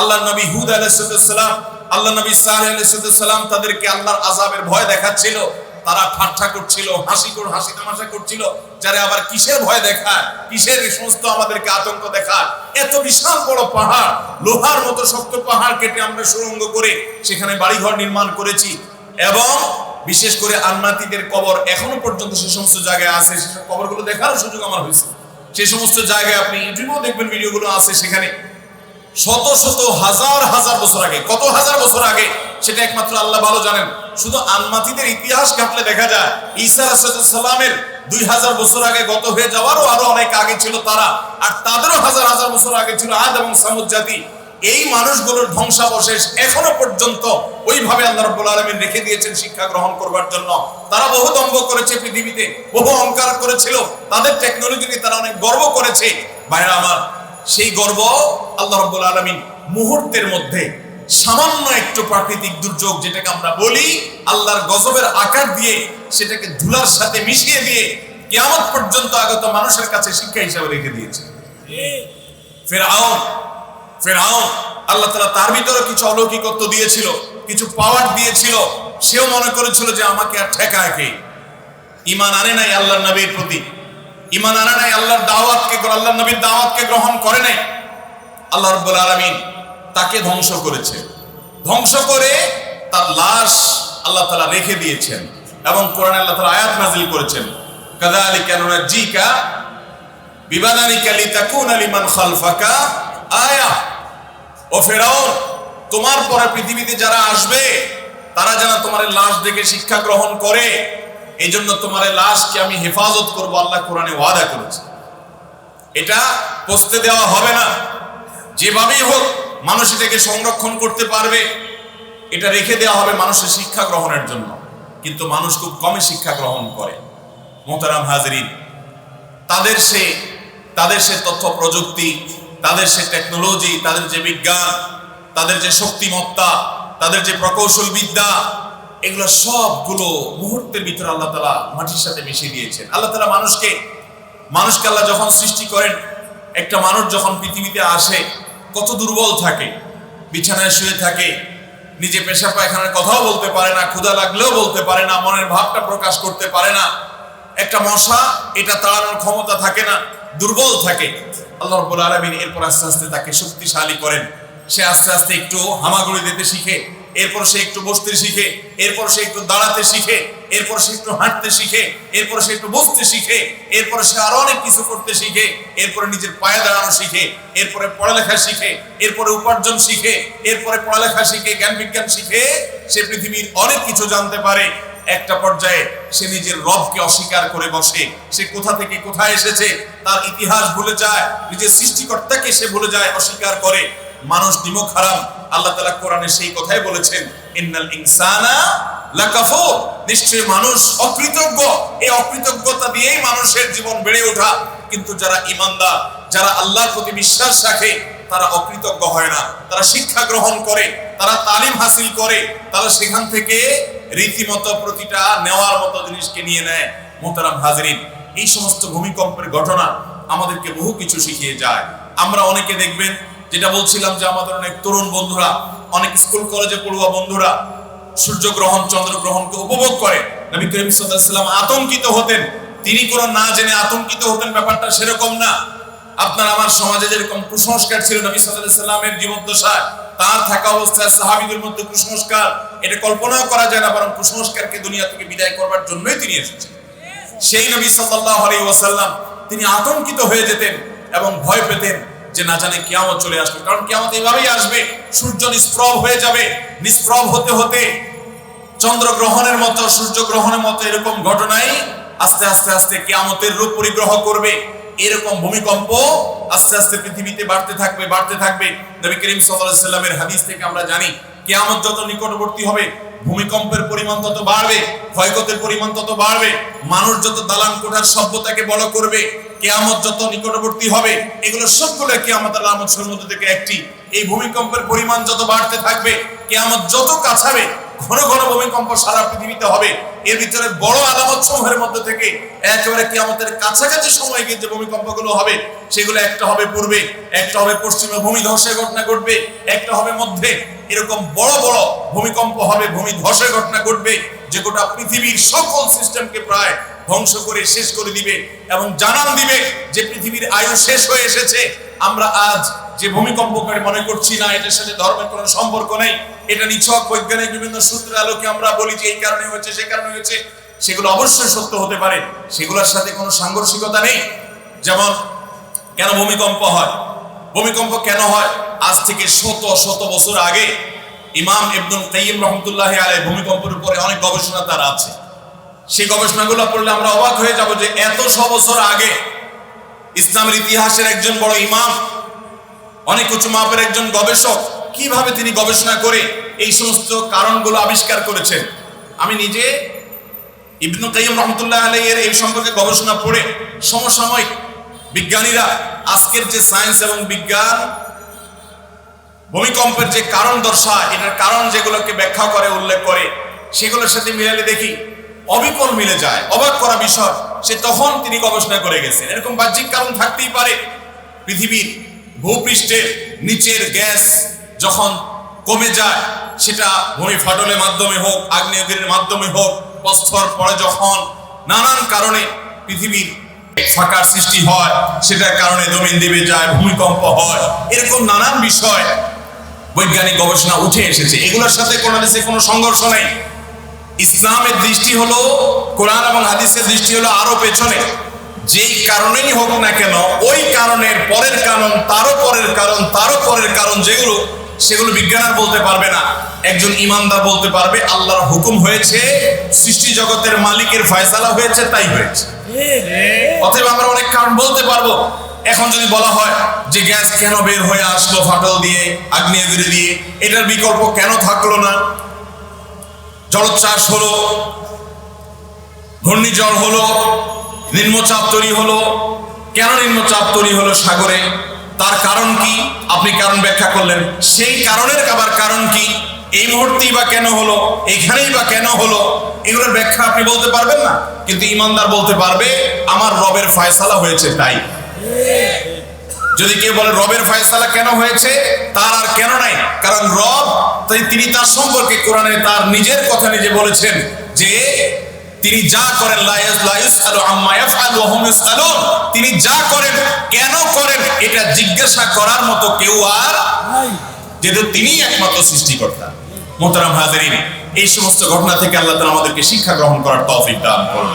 আল্লাহ নবী হুদ আলাইসালাম আল্লাহ নবী সাহ আলাইসালাম তাদেরকে আল্লাহর আজাবের ভয় দেখাচ্ছিল। তারা ঠাট্টা করছিল, হাসি কর, হাসি তামাশা করছিল, যারা আবার কিসের ভয় দেখায়, কিসের সমস্ত আমাদেরকে আতঙ্ক দেখায়। এত বিশাল বড় পাহাড়, লোহার মতো শক্ত পাহাড় কেটে আমরা সুরঙ্গ করে সেখানে বাড়িঘর নির্মাণ করেছি এবং বিশেষ করে আন্নাতিদের কবর এখনও পর্যন্ত সে সমস্ত জায়গায় আছে সেসব কবরগুলো দেখারও সুযোগ আমার হয়েছে। সে সমস্ত জায়গায় আপনি ইউটিউবেও দেখবেন, ভিডিওগুলো আছে সেখানে। শত শত হাজার হাজার বছর আগে, কত হাজার বছর আগে, সেটা একমাত্র আল্লাহ ভালো জানেন। শুধু আনমাতিদের ইতিহাস ঘাটলে দেখা যায়, ঈসা সালামের দুই হাজার বছর আগে গত হয়ে যাওয়ারও আরও অনেক আগে ছিল তারা, আর তাদেরও হাজার হাজার বছর আগে ছিল আদ এবং সামুদ জাতি। এই মানুষগুলোর ধ্বংসাবশেষ এখনও পর্যন্ত ওইভাবে আল্লাহ রাব্বুল আলামিন রেখে দিয়েছেন শিক্ষা গ্রহণ করবার জন্য। তারা বহু দম্ভ করেছে পৃথিবীতে, বহু অহংকার করেছিল, তাদের টেকনোলজি নিয়ে তারা অনেক গর্ব করেছে। ভাইরা আমার সেই গর্ব আল্লাহ রাব্বুল আলামিন মুহূর্তের মধ্যে সামান্য একটু প্রাকৃতিক দুর্যোগ যেটাকে আমরা বলি আল্লাহর গজবের আকার দিয়ে সেটাকে ধুলার সাথে মিশিয়ে দিয়ে কিয়ামত পর্যন্ত আগত মানুষের কাছে শিক্ষা হিসাবে রেখে দিয়েছে। ফেরাউন ফেরাউন, আল্লাহ তাআলা তার ভিতরে কিছু অলৌকিকত্ব দিয়েছিল, কিছু পাওয়ার দিয়েছিল। সেও মনে করেছিল যে আমাকে আর ঠেকায় কে? ইমান আনে নাই আল্লাহর নবীর প্রতি। ইমান আনে নাই, আল্লাহর দাওয়াতকে আল্লাহর নবীর দাওয়াতকে গ্রহণ করে নাই। আল্লাহ রাব্বুল আলামিন তাকে ধ্বংস করেছে। ধ্বংস করে তার লাশ আল্লাহ তাআলা রেখে দিয়েছেন এবং কোরআনে আল্লাহ তাআলা আয়াত নাযিল করেছেন। কাযালিকা নুনাজ্জিকা বিবাদানিকা লিতাকুনা লিমান খালফাকা। আয়া, ও ফেরাউন, তোমার পরে পৃথিবীতে যারা আসবে, তারা যেন তোমার লাশ দেখে শিক্ষা গ্রহণ করে। এই জন্য তোমার লাশকে আমি হেফাজত করব, আল্লাহ কোরআনে ওয়াদা করেছে। এটা পচতে দেওয়া হবে না। যেভাবেই হোক, মানুষ এটাকে সংরক্ষণ করতে পারবে। এটা রেখে দেওয়া হবে মানুষের শিক্ষা গ্রহণের জন্য। কিন্তু মানুষ খুব কমই শিক্ষা গ্রহণ করে। মোহতারাম হাজরিন, তাদের সে তাদের সে তথ্য প্রযুক্তি, তাদের সে টেকনোলজি, তাদের যে বিজ্ঞান, তাদের যে শক্তিমত্তা, তাদের যে প্রকৌশল বিদ্যা এগুলো সবগুলো মুহূর্তের ভিতরে আল্লাহ তালা মাটির সাথে মিশিয়ে দিয়েছেন। আল্লাহ তালা মানুষকে মানুষকে আল্লাহ যখন সৃষ্টি করেন, একটা মানুষ যখন পৃথিবীতে আসে, কত দুর্বল থাকে, বিছানায় শুয়ে থাকে, নিজে পেশা পায়খানার কথাও বলতে পারে না, ক্ষুধা লাগলেও বলতে পারে না, মনের ভাবটা প্রকাশ করতে পারে না, একটা মশা এটা তাড়ানোর ক্ষমতা থাকে না, দুর্বল থাকে। আল্লাহ রব্বুল আলামিন এরপর আস্তে আস্তে তাকে শক্তিশালী করেন। সে আস্তে আস্তে একটু হামাগুড়ি দিতে শিখে এরপর সে একটু বসতে শিখে, এরপর সে একটু দাঁড়াতে শিখে, এরপর সে একটু হাঁটতে শিখে, এরপর সে একটু বসতে শিখে, এরপর সে আরও অনেক কিছু করতে শিখে, এরপরে নিজের পায়ে দাঁড়ানো শিখে, এরপরে পড়ালেখা শিখে, এরপরে উপার্জন শিখে, এরপরে পড়ালেখা শিখে, জ্ঞান বিজ্ঞান শিখে, সে পৃথিবীর অনেক কিছু জানতে পারে। একটা পর্যায়ে সে নিজের রবকে অস্বীকার করে বসে। সে কোথা থেকে কোথায় এসেছে, তার ইতিহাস ভুলে যায়, নিজের সৃষ্টিকর্তাকে সে ভুলে যায়, অস্বীকার করে। মানুষ নিমক হারাম আল্লাহ তালা কোরআনে সেই কথাই বলেছেন, ইন্নাল ইনসানা লাকাফুর। নিশ্চয়ই মানুষ অকৃতজ্ঞ। এই অকৃতজ্ঞতা দিয়েই মানুষের জীবন বেড়ে ওঠা। কিন্তু যারা ইমানদার যারা আল্লাহর প্রতি বিশ্বাস রাখে, তারা অকৃতজ্ঞ হয় না। তারা শিক্ষা গ্রহণ করে, তারা তালিম হাসিল করে, তারা সেখান থেকে রীতিমতো প্রতিটা নেওয়ার মতো জিনিসকে নিয়ে নেয়। মোহতারাম হাজরিন, এই সমস্ত ভূমিকম্পের ঘটনা আমাদেরকে বহু কিছু শিখিয়ে যায়। আমরা অনেকে দেখবেন যেটা বলছিলাম যে আমাদের অনেক তরুণ বন্ধুরা, অনেক স্কুল, কলেজে পড়ুয়া বন্ধুরা সূর্যগ্রহণ, চন্দ্রগ্রহণকে উপভোগ করে। নবী করিম সাল্লাম আতঙ্কিত হতেন। তিনি কোনো না জেনে আতঙ্কিত হতেন, ব্যাপারটা সেরকম না। আপনার আমার সমাজে যেরকম কুসংস্কার ছিল নবী সাল্লামের জীবদ্দশায়, তার থাকা অবস্থায় সাহাবীদের মধ্যে কুসংস্কার, এটা কল্পনাও করা যায় না, বরং কুসংস্কারকে দুনিয়া থেকে বিদায় করবার জন্যই তিনি এসেছেন। সেই নবী সাল্লাল্লাহু আলাইহি ওয়াসাল্লাম তিনি আতঙ্কিত হয়ে যেতেন এবং ভয় পেতেন। যে না জানে কিয়ামত চলে আসবে। কারণ কিয়ামত এইভাবেই আসবে, সূর্য নিষ্প্রভ হয়ে যাবে। নিষ্প্রভ হতে হতে চন্দ্রগ্রহণের মতো সূর্যগ্রহণের মতো এরকম ঘটনাই আস্তে আস্তে আস্তে কেয়ামতের রূপ পরিগ্রহ করবে। এরকম ভূমিকম্প আস্তে আস্তে পৃথিবীতে বাড়তে থাকবে বাড়তে থাকবে। নবী করিম সাল্লামের হাদিস থেকে আমরা জানি, কেয়ামত যত নিকটবর্তী হবে, ভূমিকম্পের পরিমাণ তত বাড়বে, ক্ষয়ক্ষতির পরিমাণ তত বাড়বে, মানুষ যত দালান কোঠার সভ্যতাকে বড় করবে কেয়ামত যত নিকটবর্তী হবে, এগুলো সবগুলো কেয়ামত আলামত মধ্যে থেকে একটি। এই ভূমিকম্পের পরিমাণ যত বাড়তে থাকবে, কেয়ামত যত কাছাবে ঘন ঘন ভূমিকম্প সারা পৃথিবীতে হবে। এর ভিতরে বড় আলামত সমূহের মধ্যে থেকে একেবারে আমাদের কাছাকাছি সময় গিয়ে যে ভূমিকম্পগুলো হবে, সেগুলো একটা হবে পূর্বে, একটা হবে পশ্চিমে ভূমি ধসের ঘটনা ঘটবে, একটা হবে মধ্যে। এরকম বড় বড় ভূমিকম্প হবে, ভূমি ধসের ঘটনা ঘটবে। যে গোটা পৃথিবীর সকল সিস্টেমকে প্রায় ধ্বংস করে শেষ করে দিবে এবং জানান দিবে যে পৃথিবীর আয়ু শেষ হয়ে এসেছে। আমরা আজ যে ভূমিকম্পকে মনে করছি না, এটার সাথে ধর্মের কোনো সম্পর্ক নেই। এটা নিছক বৈজ্ঞানিক বিভিন্ন সূত্রের আলোকে আমরা বলি যে এই কারণে হয়েছে, সে কারণে হয়েছে। সেগুলো অবশ্যই সত্য হতে পারে। সেগুলোর সাথে কোনো সাংঘর্ষিকতা নেই। যেমন, কেন ভূমিকম্প হয়? ভূমিকম্প কেন হয়? আজ থেকে শত শত বছর আগে ইমাম ইবনুল কাইয়িম রহমতুল্লাহ আলাই ভূমিকম্পের উপরে অনেক গবেষণা তার আছে। সেই গবেষণাগুলো পড়লে আমরা অবাক হয়ে যাব যে এত শ বছর আগে ইসলামের ইতিহাসের একজন বড় ইমাম, অনেক উঁচু মাপের একজন গবেষক কীভাবে তিনি গবেষণা করে এই সমস্ত কারণগুলো আবিষ্কার করেছেন? আমি নিজে ইবনু কাইয়িম রহমতুল্লাহ আলাইয়ের এই সম্পর্কে গবেষণা পড়ে সমসাময়িক বিজ্ঞানীরা আজকের যে সায়েন্স এবং বিজ্ঞান ভূমিকম্পের যে কারণ দর্শা এটার কারণ যেগুলোকে ব্যাখ্যা করে, উল্লেখ করে, সেগুলোর সাথে মিলালে দেখি, অবিকল মিলে যায়, অবাক করা বিষয়। সে তখন তিনি গবেষণা করে গেছেন। এরকম বাহ্যিক কারণ থাকতেই পারে। পৃথিবীর ভূপৃষ্ঠের নিচের গ্যাস যখন কমে যায়, সেটা ভূমি ফাটলের মাধ্যমে হোক, আগ্নেয়গিরির মাধ্যমে হোক প্রস্তর পরে যখন নানান কারণে পৃথিবীর ফাঁকার সৃষ্টি হয়, সেটার কারণে জমিন দেবে যায়, ভূমিকম্প হয়, এরকম নানান বিষয় বৈজ্ঞানিক গবেষণা উঠে এসেছে। এগুলোর সাথে কোনো দেশে কোনো সংঘর্ষ নেই। ইসলামের দৃষ্টি হলো কোরআন এবং হাদিসের দৃষ্টি হলো আরও পেছনে। যেই কারণেই হোক না কেন ওই কারণের পরের কারণ তারও পরের কারণ তারও পরের কারণ যেগুলো সেগুলো বিজ্ঞান আর বলতে পারবে না। একজন ইমানদার বলতে পারবে আল্লাহর হুকুম হয়েছে সৃষ্টি জগতের মালিকের ফয়সালা হয়েছে তাই হয়েছে। অতএব আমরা অনেক কারণ বলতে পারব। এখন যদি বলা হয় যে গ্যাস কেন বের হয়ে আসলো ফাটল দিয়ে আগ্নেয়গিরি দিয়ে, এটার বিকল্প কেন থাকল না? জলোচ্ছ্বাস হলো, ঘূর্ণিঝড় হলো, নিম্নচাপ তৈরি হলো। কেন নিম্নচাপ তৈরি হলো সাগরে? তার কারণ কি? আপনি কারণ ব্যাখ্যা করলেন। সেই কারণের আবার কারণ কি? এই মুহূর্তেই বা কেন হলো? এখানেই বা কেন হলো? এগুলোর ব্যাখ্যা আপনি বলতে পারবেন না, কিন্তু ইমানদার বলতে পারবে, আমার রবের ফয়সালা হয়েছে তাই। যদি কেউ বলে রবের ফয়সালা কেন হয়েছে, তার আর কেন নাই? কারণ রব, তাই তিনি তার সম্পর্কে কোরআনে তার নিজের কথা নিজে বলেছেন যে, তিনি যা করেন তিনি যা করেন, কেন করেন, এটা জিজ্ঞাসা করার মতো কেউ আর যেহেতু তিনিই একমাত্র সৃষ্টিকর্তা। মোহতারাম হাজারিন, এই সমস্ত ঘটনা থেকে আল্লাহ তাআলা আমাদেরকে শিক্ষা গ্রহণ করার তৌফিক দান করুন।